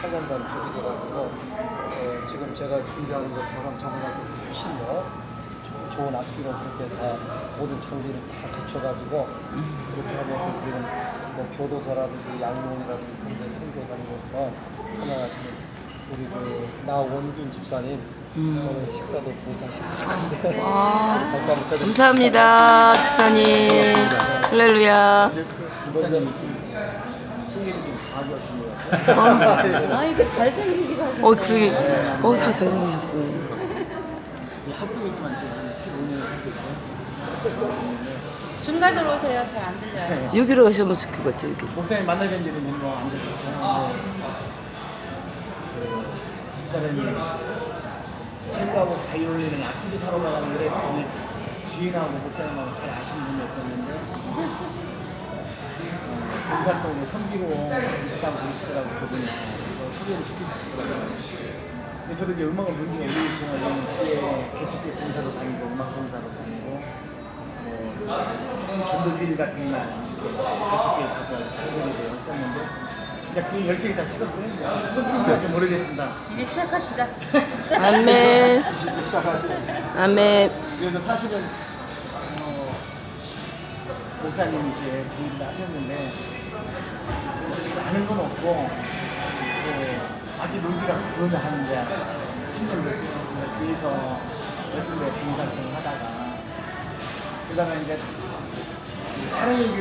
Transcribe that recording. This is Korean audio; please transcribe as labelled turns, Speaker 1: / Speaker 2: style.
Speaker 1: 청년단 쪽이더라고요. 어, 지금 제가 준비하는 것처럼 좀 훨씬 더 조- 좋은 악기로 그렇게 다 모든 장비를 다 갖춰가지고 그렇게 하면서 지금 뭐 교도소라든지 양문이라든지 그런 데 선교 다니면서 찬양하시는 우리 그 나원균 집사님 오늘 식사도 봉사하실 텐데 쳐주세요.
Speaker 2: 감사합니다, 집사님. 할렐루야.
Speaker 1: 이번에는 좀 승리를 좀 가져오신 것 같아요.
Speaker 3: 아 이거 잘생기기도 하셨네.
Speaker 2: 어, 그러게. 어, 다 잘생기셨어.
Speaker 1: 이 학교에서만 지금 한 15년을 살고 있어요.
Speaker 3: 중간으로 오세요. 잘 안 들려요.
Speaker 2: 여기로 가시면 좋을 것 같아요, 여기.
Speaker 1: 목사님 만나뵌 지는 몇년 안 됐었어요. 근데 그 집사람이 첼로하고 바이올린을 악기를 사러 가는데 거기 주인하고 목사님하고 잘 아시는 어, 봉사활동을 섬기로 일단 부르시더라고 그분이 그래서 소개를 시켜주시더라고요. 근데 저도 이제 음악을 문제가 오래 있으면 개척교 봉사도 다니고 음악 봉사도 다니고 뭐 전도주일 같은 날 이렇게 개척교에 가서 해드리고 했었는데 이제 그 열정이 다 식었어요. 좀 모르겠습니다.
Speaker 3: 이제 시작합시다.
Speaker 2: 아멘. 아멘.
Speaker 1: 그래서 사실은 어, 목사님이 이제 준비를 하셨는데 잘 아는 건 없고 또 아기 논지가 그거는 하는데 10년 됐어요. 근데 뒤에서 예쁜데 봉사활동을 하다가 그다음에 이제 사랑의 길